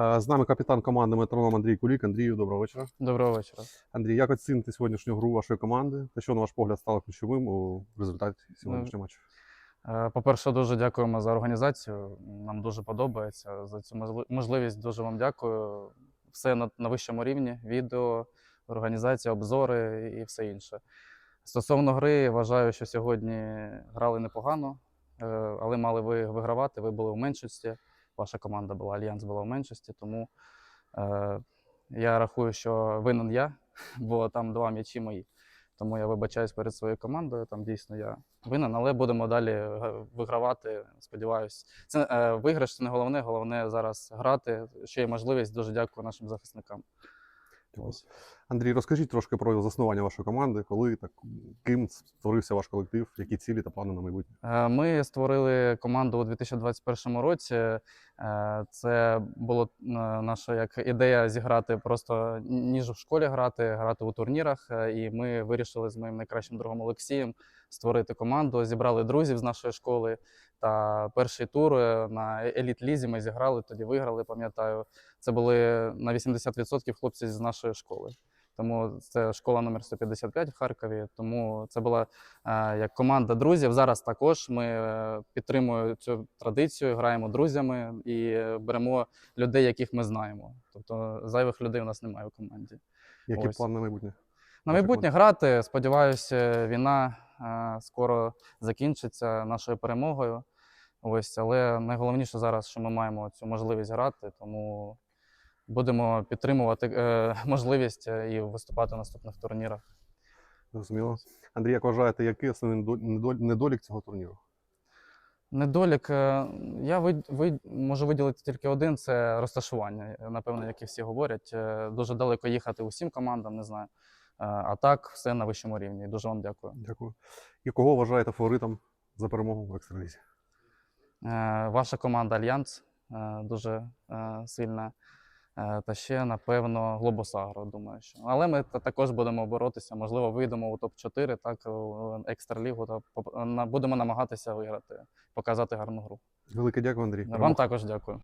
Е, З нами капітан команди метроном Андрій Кулік. Андрію, доброго вечора. Доброго вечора. Андрій, як оціните сьогоднішню гру вашої команди? Та що, на ваш погляд, стало ключовим у результаті сьогоднішнього матчу? Е, По-перше, дуже дякуємо за організацію. Нам дуже подобається за цю можливість. Дуже вам дякую. Все на, на вищому рівні: відео, організація, обзори і все інше. Стосовно гри, вважаю, що сьогодні грали непогано, е, але мали ви вигравати. Ви були в меншості. Ваша команда була, Альянс була в меншості. Тому е, я рахую, що винен я, бо там два м'ячі мої. Тому я вибачаюсь перед своєю командою. Там дійсно я винен, але будемо далі е, вигравати. Сподіваюсь, це е, виграш це не головне. Головне зараз грати. Ще є можливість. Дуже дякую нашим захисникам. Ось. Андрій, розкажіть трошки про заснування вашої команди, коли так ким створився ваш колектив, які цілі та плани на майбутнє? Е, Ми створили команду у 2021 році. Е, Це була наша як ідея зіграти просто ніж в школі грати, грати у турнірах. Е, І ми вирішили з моїм найкращим другом Олексієм створити команду. Зібрали друзів з нашої школи. Та перший тур е, на еліт лізі ми зіграли, тоді виграли. Пам'ятаю, це були на 80% хлопці з нашої школи. Тому це школа номер 155 в Харкові. Тому це була е, як команда друзів. Зараз також ми е, підтримуємо цю традицію, граємо друзями і е, беремо людей, яких ми знаємо. Тобто зайвих людей у нас немає в команді. Які Ось. плани на майбутнє? На майбутнє грати. Сподіваюся, війна е, скоро закінчиться нашою перемогою. Ось, але найголовніше зараз, що ми маємо цю можливість грати, тому будемо підтримувати е, можливість е, і виступати в наступних турнірах. Зрозуміло. Андрій, як вважаєте, який основний недо- недо- недолік цього турніру? Недолік, е, я вид, вид, можу виділити тільки один це розташування. Е, Напевно, як і всі говорять. Дуже далеко їхати усім командам, не знаю. А так, все на вищому рівні. Дуже вам дякую. Дякую. І кого вважаєте фаворитом за перемогу в екстралізі? Е, Ваша команда Альянс е, дуже е, сильна. Та ще, напевно, Глобосагро, думаю, що. Але ми також будемо боротися. Можливо, вийдемо у топ-4, так, у екстралігу, та будемо намагатися виграти, показати гарну гру. Велике дякую, Андрій. Вам також дякую.